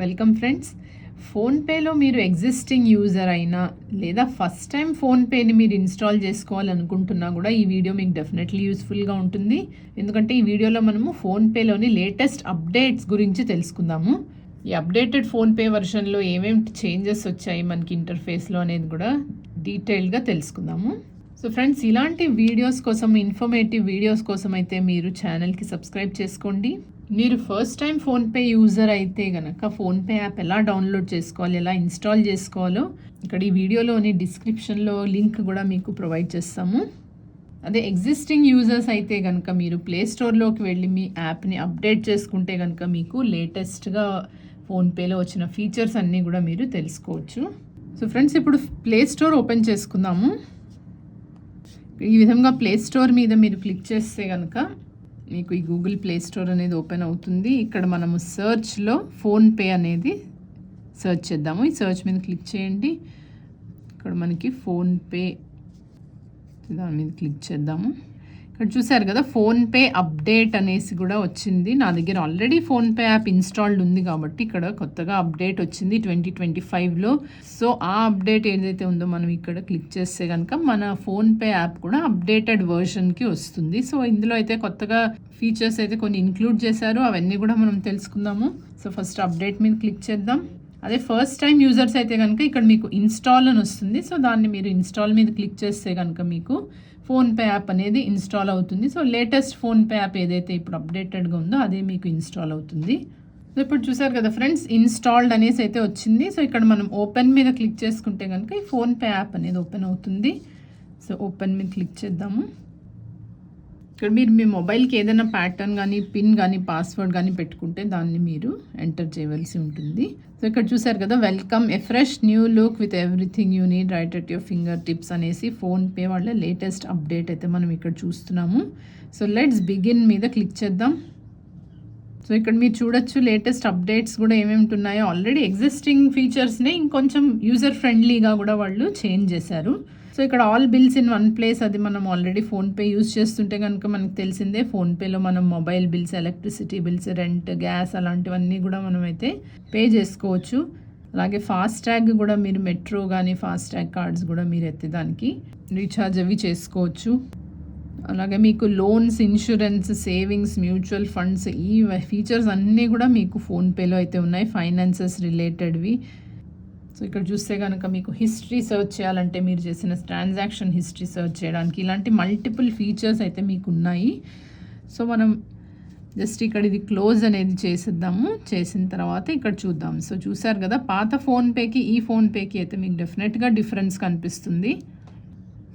Welcome friends ఫోన్పేలో మీరు existing user అయినా లేదా ఫస్ట్ టైం ఫోన్పేని మీరు ఇన్స్టాల్ చేసుకోవాలనుకుంటున్నా కూడా ఈ వీడియో మీకు డెఫినెట్లీ యూస్ఫుల్గా ఉంటుంది. ఎందుకంటే ఈ వీడియోలో మనము ఫోన్పేలోని లేటెస్ట్ అప్డేట్స్ గురించి తెలుసుకుందాము. ఈ అప్డేటెడ్ ఫోన్పే వర్షన్లో ఏమేమి చేంజెస్ వచ్చాయి మనకి ఇంటర్ఫేస్లో అనేది కూడా డీటెయిల్గా తెలుసుకుందాము. సో ఫ్రెండ్స్ ఇలాంటి వీడియోస్ కోసం ఇన్ఫర్మేటివ్ వీడియోస్ కోసం అయితే మీరు ఛానల్కి సబ్స్క్రైబ్ చేసుకోండి. మీరు ఫస్ట్ టైం ఫోన్పే యూజర్ అయితే కనుక ఫోన్పే యాప్ ఎలా డౌన్లోడ్ చేసుకోవాలి ఎలా ఇన్స్టాల్ చేసుకోవాలో ఇక్కడ ఈ వీడియోలోని డిస్క్రిప్షన్లో లింక్ కూడా మీకు ప్రొవైడ్ చేస్తాము. అదే ఎగ్జిస్టింగ్ యూజర్స్ అయితే కనుక మీరు ప్లే స్టోర్లోకి వెళ్ళి మీ యాప్ని అప్డేట్ చేసుకుంటే కనుక మీకు లేటెస్ట్గా ఫోన్పేలో వచ్చిన ఫీచర్స్ అన్నీ కూడా మీరు తెలుసుకోవచ్చు. సో ఫ్రెండ్స్ ఇప్పుడు ప్లే స్టోర్ ఓపెన్ చేసుకుందాము. ఈ విధంగా ప్లే స్టోర్ మీద మీరు క్లిక్ చేస్తే కనుక మీకు ఈ గూగుల్ ప్లే స్టోర్ అనేది ఓపెన్ అవుతుంది. ఇక్కడ మనము సర్చ్లో ఫోన్పే అనేది సర్చ్ చేద్దాము. ఈ సర్చ్ మీద క్లిక్ చేయండి. ఇక్కడ మనకి ఫోన్పే దాని మీద క్లిక్ చేద్దాము. ఇక్కడ చూసారు కదా ఫోన్పే అప్డేట్ అనేసి కూడా వచ్చింది. నా దగ్గర ఆల్రెడీ ఫోన్పే యాప్ ఇన్స్టాల్డ్ ఉంది కాబట్టి ఇక్కడ కొత్తగా అప్డేట్ వచ్చింది ట్వంటీ ట్వంటీ ఫైవ్లో. సో ఆ అప్డేట్ ఏదైతే ఉందో మనం ఇక్కడ క్లిక్ చేస్తే కనుక మన ఫోన్పే యాప్ కూడా అప్డేటెడ్ వర్షన్కి వస్తుంది. సో ఇందులో అయితే కొత్తగా ఫీచర్స్ అయితే కొన్ని ఇంక్లూడ్ చేశారు. అవన్నీ కూడా మనం తెలుసుకుందాము. సో ఫస్ట్ అప్డేట్ మీద క్లిక్ చేద్దాం. అదే ఫస్ట్ టైం యూజర్స్ అయితే కనుక ఇక్కడ మీకు ఇన్స్టాల్ అని వస్తుంది. సో దాన్ని మీరు ఇన్స్టాల్ మీద క్లిక్ చేస్తే కనుక మీకు ఫోన్పే యాప్ అనేది ఇన్స్టాల్ అవుతుంది. సో లేటెస్ట్ ఫోన్పే యాప్ ఏదైతే ఇప్పుడు అప్డేటెడ్గా ఉందో అదే మీకు ఇన్స్టాల్ అవుతుంది. సో ఇప్పుడు చూసారు కదా ఫ్రెండ్స్ ఇన్స్టాల్డ్ అనేసి అయితే వచ్చింది. సో ఇక్కడ మనం ఓపెన్ మీద క్లిక్ చేసుకుంటే కనుక ఈ ఫోన్పే యాప్ అనేది ఓపెన్ అవుతుంది. సో ఓపెన్ మీద క్లిక్ చేద్దాము. ఇక్కడ మీరు మీ మొబైల్కి ఏదైనా ప్యాటర్న్ కానీ పిన్ కానీ పాస్వర్డ్ కానీ పెట్టుకుంటే దాన్ని మీరు ఎంటర్ చేయవలసి ఉంటుంది. సో ఇక్కడ చూసారు కదా welcome a fresh new look with everything you need right at your fingertips అనేసి ఫోన్పే వాళ్ళ లేటెస్ట్ అప్డేట్ అయితే మనం ఇక్కడ చూస్తున్నాము. సో లెట్స్ బిగిన్ మీద క్లిక్ చేద్దాం. సో ఇక్కడ మీరు చూడొచ్చు లేటెస్ట్ అప్డేట్స్ కూడా ఏమేమి ఉన్నాయో ఆల్రెడీ ఎగ్జిస్టింగ్ ఫీచర్స్ని ఇంకొంచెం యూజర్ ఫ్రెండ్లీగా కూడా వాళ్ళు చేంజ్ చేశారు. సో ఇక్కడ all bills in one place అది మనం ఆల్రెడీ ఫోన్పే యూజ్ చేస్తుంటే కనుక మనకు తెలిసిందే. ఫోన్పేలో మనం mobile bills electricity bills rent gas అలాంటివన్నీ కూడా మనం అయితే పే చేసుకోవచ్చు. అలాగే ఫాస్ట్ ట్యాగ్ కూడా మీరు మెట్రో కానీ ఫాస్ట్ ట్యాగ్ కార్డ్స్ కూడా మీరు ఎత్తేదానికి రీఛార్జ్ అవి చేసుకోవచ్చు. అలాగే మీకు loans insurance savings mutual funds ఈ ఫీచర్స్ అన్నీ కూడా మీకు ఫోన్పేలో అయితే ఉన్నాయి. ఫైనాన్సెస్ రిలేటెడ్వి సో ఇక్కడ చూస్తే కనుక మీకు హిస్టరీ సర్చ్ చేయాలంటే మీరు చేసిన ట్రాన్సాక్షన్ హిస్టరీ సర్చ్ చేయడానికి ఇలాంటి మల్టిపుల్ ఫీచర్స్ అయితే మీకు ఉన్నాయి సో మనం జస్ట్ ఇక్కడ ఇది క్లోజ్ అనేది చేసిద్దాము. చేసిన తర్వాత ఇక్కడ చూద్దాం. సో చూసారు కదా పాత ఫోన్పేకి ఈ ఫోన్పేకి అయితే మీకు డెఫినెట్గా డిఫరెన్స్ కనిపిస్తుంది.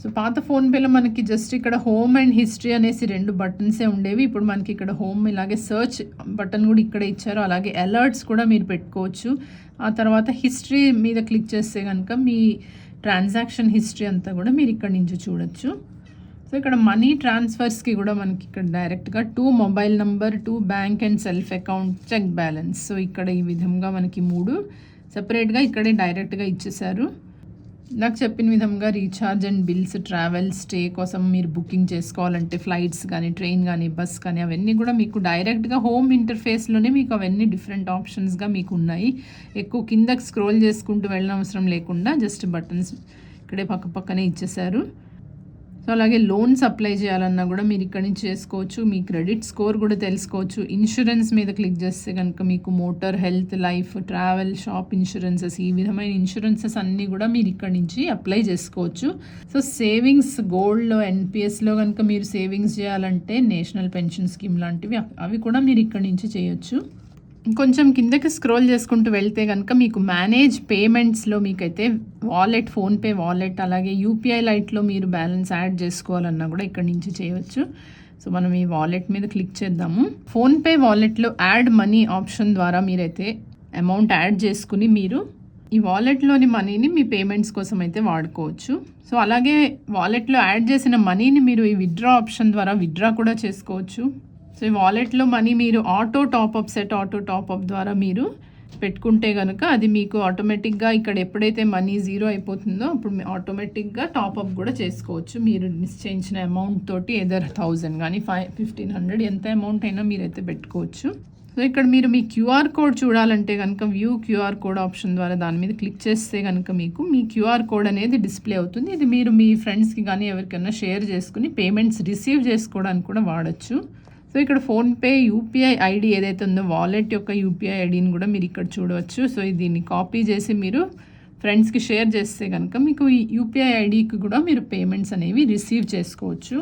సో పాత ఫోన్పేలో మనకి జస్ట్ ఇక్కడ హోమ్ అండ్ హిస్టరీ అనేసి రెండు బటన్సే ఉండేవి. ఇప్పుడు మనకి ఇక్కడ హోమ్ ఇలాగే సర్చ్ బటన్ కూడా ఇక్కడ ఇచ్చారు. అలాగే అలర్ట్స్ కూడా మీరు పెట్టుకోవచ్చు. ఆ తర్వాత హిస్టరీ మీద క్లిక్ చేస్తే కనుక మీ ట్రాన్సాక్షన్ హిస్టరీ అంతా కూడా మీరు ఇక్కడ నుంచి చూడొచ్చు. సో ఇక్కడ మనీ ట్రాన్స్ఫర్స్కి కూడా మనకి ఇక్కడ డైరెక్ట్గా to mobile number to bank and self account check balance. So ఇక్కడ ఈ విధంగా మనకి మూడు సపరేట్గా ఇక్కడే డైరెక్ట్గా ఇచ్చేసారు నాకు చెప్పిన విధంగా recharge and bills travel stay కోసం మీరు బుకింగ్ చేసుకోవాలంటే ఫ్లైట్స్ కానీ ట్రైన్ కానీ బస్ కానీ అవన్నీ కూడా మీకు డైరెక్ట్గా హోమ్ ఇంటర్ఫేస్లోనే మీకు అవన్నీ డిఫరెంట్ ఆప్షన్స్గా మీకు ఉన్నాయి. ఎక్కువ కిందకి స్క్రోల్ చేసుకుంటూ వెళ్ళిన అవసరం లేకుండా జస్ట్ బటన్స్ ఇక్కడే పక్క పక్కనే ఇచ్చేసారు సో అలాగే లోన్స్ అప్లై చేయాలన్నా కూడా మీరు ఇక్కడి నుంచి చేసుకోవచ్చు. మీ క్రెడిట్ స్కోర్ కూడా తెలుసుకోవచ్చు. ఇన్సూరెన్స్ మీద క్లిక్ చేస్తే కనుక మీకు motor health life travel shop insurances ఈ విధమైన ఇన్సూరెన్సెస్ అన్నీ కూడా మీరు ఇక్కడి నుంచి అప్లై చేసుకోవచ్చు. సో సేవింగ్స్ గోల్డ్లో ఎన్పిఎస్లో కనుక మీరు సేవింగ్స్ చేయాలంటే నేషనల్ పెన్షన్ స్కీమ్ లాంటివి అవి కూడా మీరు ఇక్కడి నుంచి చేయొచ్చు. కొంచెం కిందకి స్క్రోల్ చేసుకుంటూ వెళ్తే కనుక మీకు మేనేజ్ పేమెంట్స్లో మీకైతే వాలెట్ ఫోన్పే వాలెట్ అలాగే యూపీఐ లైట్లో మీరు బ్యాలెన్స్ యాడ్ చేసుకోవాలన్నా కూడా ఇక్కడ నుంచి చేయవచ్చు. సో మనం ఈ వాలెట్ మీద క్లిక్ చేద్దాము. ఫోన్పే వాలెట్లో యాడ్ మనీ ఆప్షన్ ద్వారా మీరైతే అమౌంట్ యాడ్ చేసుకుని మీరు ఈ వాలెట్లోని మనీని మీ పేమెంట్స్ కోసం అయితే వాడుకోవచ్చు. సో అలాగే వాలెట్లో యాడ్ చేసిన మనీని మీరు ఈ విత్డ్రా ఆప్షన్ ద్వారా విత్డ్రా కూడా చేసుకోవచ్చు. సో ఈ వాలెట్లో మనీ మీరు auto top up set auto top up ద్వారా మీరు పెట్టుకుంటే కనుక అది మీకు ఆటోమేటిక్గా ఇక్కడ ఎప్పుడైతే మనీ జీరో అయిపోతుందో అప్పుడు ఆటోమేటిక్గా టాప్అప్ కూడా చేసుకోవచ్చు. మీరు నిశ్చయించిన అమౌంట్ తోటి ఏదర్ థౌజండ్ కానీ ఫైవ్ ఫిఫ్టీన్ హండ్రెడ్ ఎంత అమౌంట్ అయినా మీరైతే పెట్టుకోవచ్చు. సో ఇక్కడ మీరు మీ క్యూఆర్ కోడ్ చూడాలంటే కనుక వ్యూ క్యూఆర్ కోడ్ ఆప్షన్ ద్వారా దాని మీద క్లిక్ చేస్తే కనుక మీకు మీ క్యూఆర్ కోడ్ అనేది డిస్ప్లే అవుతుంది. ఇది మీరు మీ ఫ్రెండ్స్కి కానీ ఎవరికైనా షేర్ చేసుకుని పేమెంట్స్ రిసీవ్ చేసుకోవడానికి కూడా వాడచ్చు. సో ఇక్కడ ఫోన్పే యూపీఐ ఐడి ఏదైతే ఉందో వాలెట్ యొక్క యూపీఐ ఐడిని కూడా మీరు ఇక్కడ చూడవచ్చు. సో దీన్ని కాపీ చేసి మీరు ఫ్రెండ్స్కి షేర్ చేస్తే కనుక మీకు ఈ యూపీఐ ఐడికి కూడా మీరు పేమెంట్స్ అనేవి రిసీవ్ చేసుకోవచ్చు.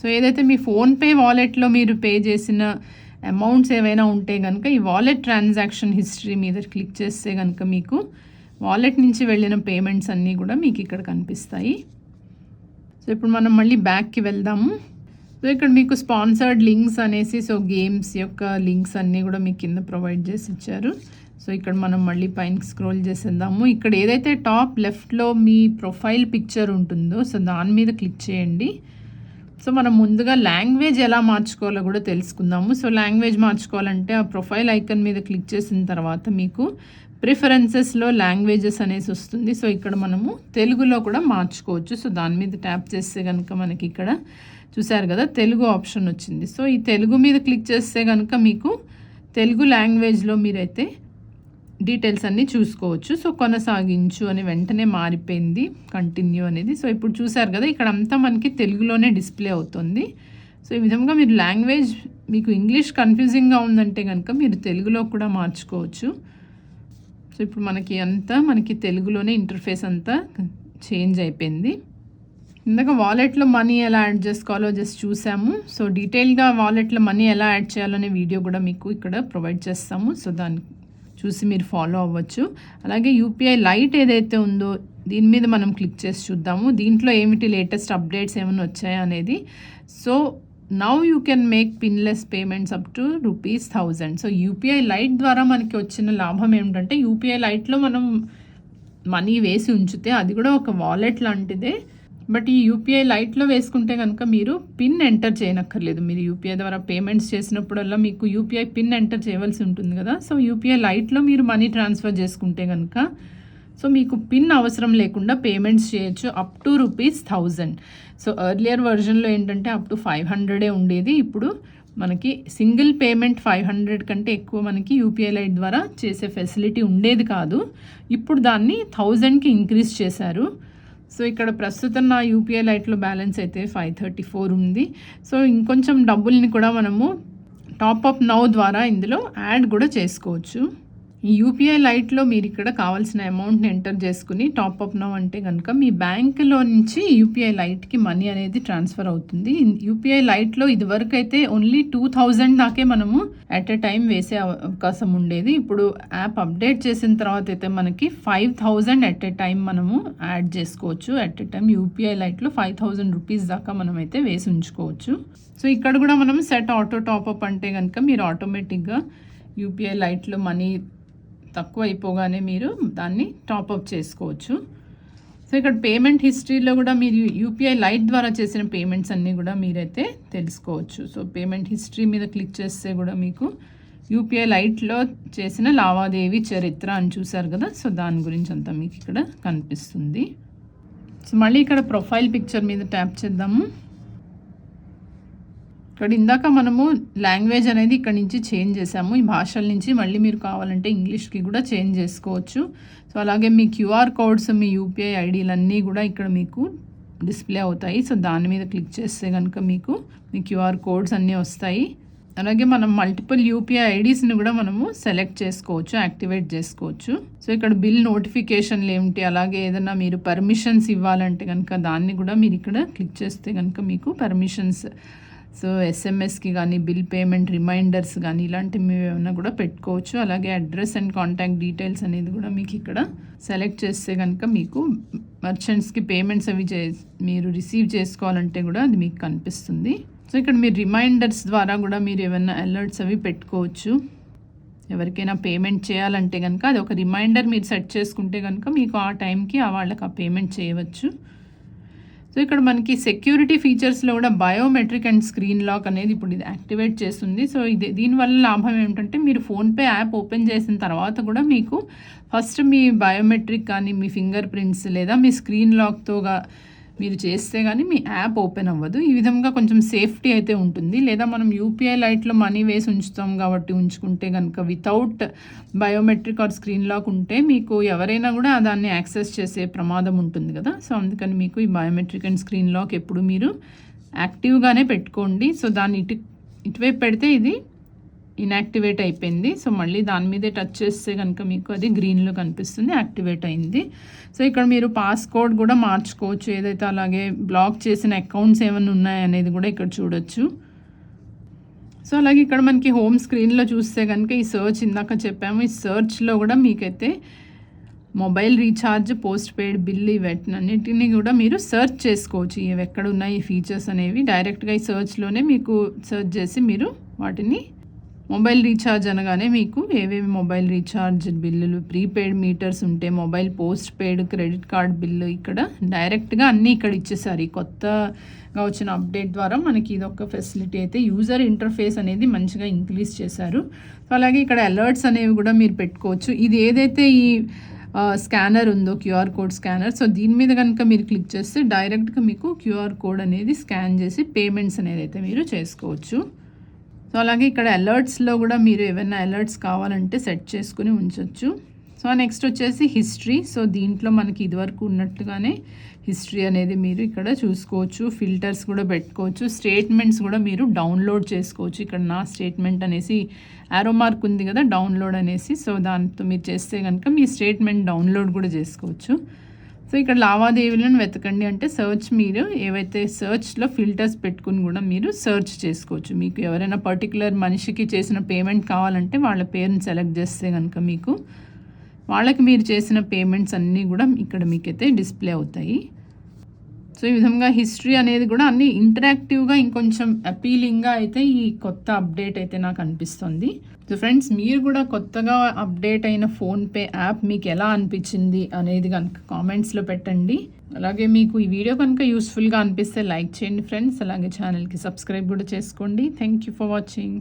సో ఏదైతే మీ ఫోన్పే వాలెట్లో మీరు పే చేసిన అమౌంట్స్ ఏవైనా ఉంటే కనుక ఈ వాలెట్ ట్రాన్సాక్షన్ హిస్టరీ మీద క్లిక్ చేస్తే కనుక మీకు వాలెట్ నుంచి వెళ్ళిన పేమెంట్స్ అన్నీ కూడా మీకు ఇక్కడ కనిపిస్తాయి. సో ఇప్పుడు మనం మళ్ళీ బ్యాక్కి వెళ్దాము. సో ఇక్కడ మీకు స్పాన్సర్డ్ లింక్స్ అనేసి సో గేమ్స్ యొక్క లింక్స్ అన్నీ కూడా మీకు కింద ప్రొవైడ్ చేసి ఇచ్చారు. సో ఇక్కడ మనం మళ్ళీ పైన స్క్రోల్ చేసేద్దాము. ఇక్కడ ఏదైతే టాప్ లెఫ్ట్లో మీ ప్రొఫైల్ పిక్చర్ ఉంటుందో సో దాని మీద క్లిక్ చేయండి. సో మనం ముందుగా లాంగ్వేజ్ ఎలా మార్చుకోవాలో కూడా తెలుసుకుందాము. సో లాంగ్వేజ్ మార్చుకోవాలంటే ఆ ప్రొఫైల్ ఐకన్ మీద క్లిక్ చేసిన తర్వాత మీకు ప్రిఫరెన్సెస్లో లాంగ్వేజెస్ అనేసి వస్తుంది. సో ఇక్కడ మనము తెలుగులో కూడా మార్చుకోవచ్చు. సో దాని మీద ట్యాప్ చేస్తే కనుక మనకి ఇక్కడ చూసారు కదా తెలుగు ఆప్షన్ వచ్చింది. సో ఈ తెలుగు మీద క్లిక్ చేస్తే కనుక మీకు తెలుగు లాంగ్వేజ్లో మీరైతే డీటెయిల్స్ అన్నీ చూసుకోవచ్చు. సో కొనసాగించు అని వెంటనే మారిపోయింది. కంటిన్యూ అనేది. సో ఇప్పుడు చూసారు కదా ఇక్కడ అంతా మనకి తెలుగులోనే డిస్ప్లే అవుతుంది. సో ఈ విధంగా మీరు లాంగ్వేజ్ మీకు ఇంగ్లీష్ కన్ఫ్యూజింగ్గా ఉందంటే కనుక మీరు తెలుగులో కూడా మార్చుకోవచ్చు. సో ఇప్పుడు మనకి అంతా మనకి తెలుగులోనే ఇంటర్ఫేస్ అంతా చేంజ్ అయిపోయింది. ఇందాక వాలెట్లో మనీ ఎలా యాడ్ చేసుకోవాలో జస్ట్ చూసాము. సో డీటెయిల్గా వాలెట్లో మనీ ఎలా యాడ్ చేయాలనే వీడియో కూడా మీకు ఇక్కడ ప్రొవైడ్ చేస్తాము. సో దాన్ని చూసి మీరు ఫాలో అవ్వచ్చు. అలాగే యూపీఐ లైట్ ఏదైతే ఉందో దీని మీద మనం క్లిక్ చేసి చూద్దాము. దీంట్లో ఏమిటి లేటెస్ట్ అప్డేట్స్ ఏమైనా వచ్చాయా అనేది. So now you can make pinless payments up to rupees thousand so UPI light ద్వారా మనకి వచ్చిన లాభం ఏమిటంటే యూపీఐ లైట్లో మనం మనీ వేసి ఉంచితే అది కూడా ఒక వాలెట్ లాంటిదే. బట్ ఈ యూపీఐ లైట్లో వేసుకుంటే కనుక మీరు పిన్ ఎంటర్ చేయనక్కర్లేదు. మీరు యూపీఐ ద్వారా పేమెంట్స్ చేసినప్పుడల్లా మీకు యూపీఐ పిన్ ఎంటర్ చేయవలసి ఉంటుంది కదా. సో యూపీఐ లైట్లో మీరు మనీ ట్రాన్స్ఫర్ చేసుకుంటే కనుక సో మీకు పిన్ అవసరం లేకుండా పేమెంట్స్ చేయొచ్చు. Up to rupees thousand so earlier వర్జన్లో ఏంటంటే అప్ టు ఫైవ్ హండ్రెడే ఉండేది. ఇప్పుడు మనకి సింగిల్ పేమెంట్ ఫైవ్ హండ్రెడ్ కంటే ఎక్కువ మనకి యూపీఐ లైట్ ద్వారా చేసే ఫెసిలిటీ ఉండేది కాదు. ఇప్పుడు దాన్ని థౌజండ్కి ఇంక్రీజ్ చేశారు. సో ఇక్కడ ప్రస్తుతం నా యూపీఐ లైట్లో బ్యాలెన్స్ అయితే ఫైవ్ థర్టీ ఫోర్ ఉంది. సో ఇంకొంచెం డబ్బుల్ని కూడా మనము టాప్అప్ నౌ ద్వారా ఇందులో యాడ్ కూడా చేసుకోవచ్చు. ఈ యూపీఐ లైట్లో మీరు ఇక్కడ కావాల్సిన అమౌంట్ని ఎంటర్ చేసుకుని టాప్అప్ నౌ అంటే కనుక మీ బ్యాంకులో నుంచి యూపీఐ లైట్కి మనీ అనేది ట్రాన్స్ఫర్ అవుతుంది. యూపీఐ లైట్లో ఇదివరకు అయితే ఓన్లీ టూ థౌజండ్ దాకే మనము అట్ ఎ టైం వేసే అవకాశం ఉండేది. ఇప్పుడు యాప్ అప్డేట్ చేసిన తర్వాత అయితే మనకి five thousand at a time మనము యాడ్ చేసుకోవచ్చు. అట్ ఎ టైం యూపీఐ లైట్లో ఫైవ్ థౌజండ్ రూపీస్ దాకా మనం అయితే వేసి ఉంచుకోవచ్చు. సో ఇక్కడ కూడా మనం సెట్ ఆటో టాప్అప్ అంటే కనుక మీరు ఆటోమేటిక్గా యూపీఐ లైట్లో మనీ తక్కువ అయిపోగానే మీరు దాన్ని టాప్అప్ చేసుకోవచ్చు. సో ఇక్కడ పేమెంట్ హిస్టరీలో కూడా మీరు యూపీఐ లైట్ ద్వారా చేసిన పేమెంట్స్ అన్నీ కూడా మీరైతే తెలుసుకోవచ్చు. సో పేమెంట్ హిస్టరీ మీద క్లిక్ చేస్తే కూడా మీకు యూపీఐ లైట్లో చేసిన లావాదేవీ చరిత్ర అని చూసారు కదా? సో దాని గురించి అంతా మీకు ఇక్కడ కనిపిస్తుంది. సో మళ్ళీ ఇక్కడ ప్రొఫైల్ పిక్చర్ మీద ట్యాప్ చేద్దాము. ఇక్కడ ఇందాక మనము లాంగ్వేజ్ అనేది ఇక్కడ నుంచి చేంజ్ చేసాము ఈ భాషల నుంచి మళ్ళీ మీరు కావాలంటే ఇంగ్లీష్కి కూడా చేంజ్ చేసుకోవచ్చు. సో అలాగే మీ క్యూఆర్ కోడ్స్ మీ యూపీఐ ఐడీలన్నీ కూడా ఇక్కడ మీకు డిస్ప్లే అవుతాయి. సో దాని మీద క్లిక్ చేస్తే కనుక మీకు మీ క్యూఆర్ కోడ్స్ అన్నీ వస్తాయి. అలాగే మనం మల్టిపుల్ యూపీఐ ఐడీస్ని కూడా మనము సెలెక్ట్ చేసుకోవచ్చు యాక్టివేట్ చేసుకోవచ్చు. సో ఇక్కడ బిల్ నోటిఫికేషన్లు ఏమిటి? అలాగే ఏదైనా మీరు పర్మిషన్స్ ఇవ్వాలంటే కనుక దాన్ని కూడా మీరు ఇక్కడ క్లిక్ చేస్తే కనుక మీకు పర్మిషన్స్ సో ఎస్ఎంఎస్కి కానీ బిల్ పేమెంట్ రిమైండర్స్ కానీ ఇలాంటివి ఏమైనా కూడా పెట్టుకోవచ్చు. అలాగే అడ్రస్ అండ్ కాంటాక్ట్ డీటెయిల్స్ అనేది కూడా మీకు ఇక్కడ సెలెక్ట్ చేస్తే కనుక మీకు మర్చెంట్స్కి పేమెంట్స్ అవి చే మీరు రిసీవ్ చేసుకోవాలంటే కూడా అది మీకు కనిపిస్తుంది. సో ఇక్కడ మీరు రిమైండర్స్ ద్వారా కూడా మీరు ఏమైనా అలర్ట్స్ అవి పెట్టుకోవచ్చు. ఎవరికైనా పేమెంట్ చేయాలంటే కనుక అది ఒక రిమైండర్ మీరు సెట్ చేసుకుంటే కనుక మీకు ఆ టైంకి ఆ వాళ్ళకి ఆ పేమెంట్ చేయవచ్చు. సో ఇక్కడ మనకి సెక్యూరిటీ ఫీచర్స్లో కూడా బయోమెట్రిక్ అండ్ స్క్రీన్ లాక్ అనేది ఇప్పుడు ఇది యాక్టివేట్ చేస్తుంది. సో ఇది దీనివల్ల లాభం ఏమిటంటే మీరు ఫోన్పే యాప్ ఓపెన్ చేసిన తర్వాత కూడా మీకు ఫస్ట్ మీ బయోమెట్రిక్ కానీ మీ ఫింగర్ ప్రింట్స్ లేదా మీ స్క్రీన్ లాక్తోగా మీరు చేస్తే కానీ మీ యాప్ ఓపెన్ అవ్వదు. ఈ విధంగా కొంచెం సేఫ్టీ అయితే ఉంటుంది. లేదా మనం యూపీఐ లైట్లో మనీ వేసి ఉంచుతాం కాబట్టి ఉంచుకుంటే కనుక without biometric or screen lock ఉంటే మీకు ఎవరైనా కూడా దాన్ని యాక్సెస్ చేసే ప్రమాదం ఉంటుంది కదా. సో అందుకని మీకు ఈ బయోమెట్రిక్ అండ్ స్క్రీన్ లాక్ ఎప్పుడు మీరు యాక్టివ్గానే పెట్టుకోండి. సో దాన్ని ఇటు ఇటువైపు పెడితే ఇది ఇన్యాక్టివేట్ అయిపోయింది. సో మళ్ళీ దాని మీదే టచ్ చేస్తే కనుక మీకు అది గ్రీన్లో కనిపిస్తుంది యాక్టివేట్ అయింది. సో ఇక్కడ మీరు పాస్కోడ్ కూడా మార్చుకోవచ్చు. ఏదైతే అలాగే బ్లాక్ చేసిన అకౌంట్స్ ఏమైనా ఉన్నాయనేది కూడా ఇక్కడ చూడొచ్చు. సో అలాగే ఇక్కడ మనకి హోమ్ స్క్రీన్లో చూస్తే కనుక ఈ సర్చ్ ఇందాక చెప్పాము. ఈ సర్చ్లో కూడా మీకైతే mobile recharge postpaid bill ఇవన్నిటిని కూడా మీరు సెర్చ్ చేసుకోవచ్చు. ఇవి ఎక్కడ ఉన్నాయి ఈ ఫీచర్స్ అనేవి. డైరెక్ట్గా ఈ సర్చ్లోనే మీకు సెర్చ్ చేసి మీరు వాటిని మొబైల్ రీఛార్జ్ అనగానే మీకు ఏవేవి మొబైల్ రీఛార్జ్ బిల్లులు ప్రీపెయిడ్ మీటర్స్ ఉంటే mobile postpaid credit card bill ఇక్కడ డైరెక్ట్గా అన్నీ ఇక్కడ ఇచ్చేసారు. ఈ కొత్తగా వచ్చిన అప్డేట్ ద్వారా మనకి ఇది ఒక ఫెసిలిటీ అయితే యూజర్ ఇంటర్ఫేస్ అనేది మంచిగా ఇంక్రీజ్ చేశారు. సో అలాగే ఇక్కడ అలర్ట్స్ అనేవి కూడా మీరు పెట్టుకోవచ్చు. ఇది ఏదైతే ఈ స్కానర్ ఉందో క్యూఆర్ కోడ్ స్కానర్ సో దీని మీద కనుక మీరు క్లిక్ చేస్తే డైరెక్ట్గా మీకు క్యూఆర్ కోడ్ అనేది స్కాన్ చేసి పేమెంట్స్ అనేది అయితే మీరు చేసుకోవచ్చు. సో అలాగే ఇక్కడ అలర్ట్స్లో కూడా మీరు ఏమైనా అలర్ట్స్ కావాలంటే సెట్ చేసుకుని ఉంచవచ్చు సో నెక్స్ట్ వచ్చేసి హిస్టరీ సో దీంట్లో మనకి ఇదివరకు ఉన్నట్టుగానే హిస్టరీ అనేది మీరు ఇక్కడ చూసుకోవచ్చు. ఫిల్టర్స్ కూడా పెట్టుకోవచ్చు. స్టేట్మెంట్స్ కూడా మీరు డౌన్లోడ్ చేసుకోవచ్చు. ఇక్కడ నా స్టేట్మెంట్ అనేసి యారో మార్క్ ఉంది కదా డౌన్లోడ్ అనేసి. సో దాంతో మీరు చేస్తే కనుక మీ స్టేట్మెంట్ డౌన్లోడ్ కూడా చేసుకోవచ్చు. సో ఇక్కడ లావాదేవీలను వెతకండి అంటే సర్చ్ మీరు ఏవైతే సర్చ్లో ఫిల్టర్స్ పెట్టుకుని కూడా మీరు సర్చ్ చేసుకోవచ్చు. మీకు ఎవరైనా పర్టికులర్ మనిషికి చేసిన పేమెంట్ కావాలంటే వాళ్ళ పేరుని సెలెక్ట్ చేస్తే కనుక మీకు వాళ్ళకి మీరు చేసిన పేమెంట్స్ అన్నీ కూడా ఇక్కడ మీకైతే డిస్ప్లే అవుతాయి. సో ఈ విధంగా హిస్టరీ అనేది కూడా అన్ని ఇంటరాక్టివ్గా ఇంకొంచెం అపీలింగ్గా అయితే ఈ కొత్త అప్డేట్ అయితే నాకు అనిపిస్తుంది. సో ఫ్రెండ్స్ మీరు కూడా కొత్తగా అప్డేట్ అయిన ఫోన్పే యాప్ మీకు ఎలా అనిపించింది అనేది కనుక కామెంట్స్లో పెట్టండి. అలాగే మీకు ఈ వీడియో కనుక యూస్ఫుల్గా అనిపిస్తే లైక్ చేయండి ఫ్రెండ్స్ అలాగే ఛానల్కి సబ్స్క్రైబ్ కూడా చేసుకోండి. Thank you for watching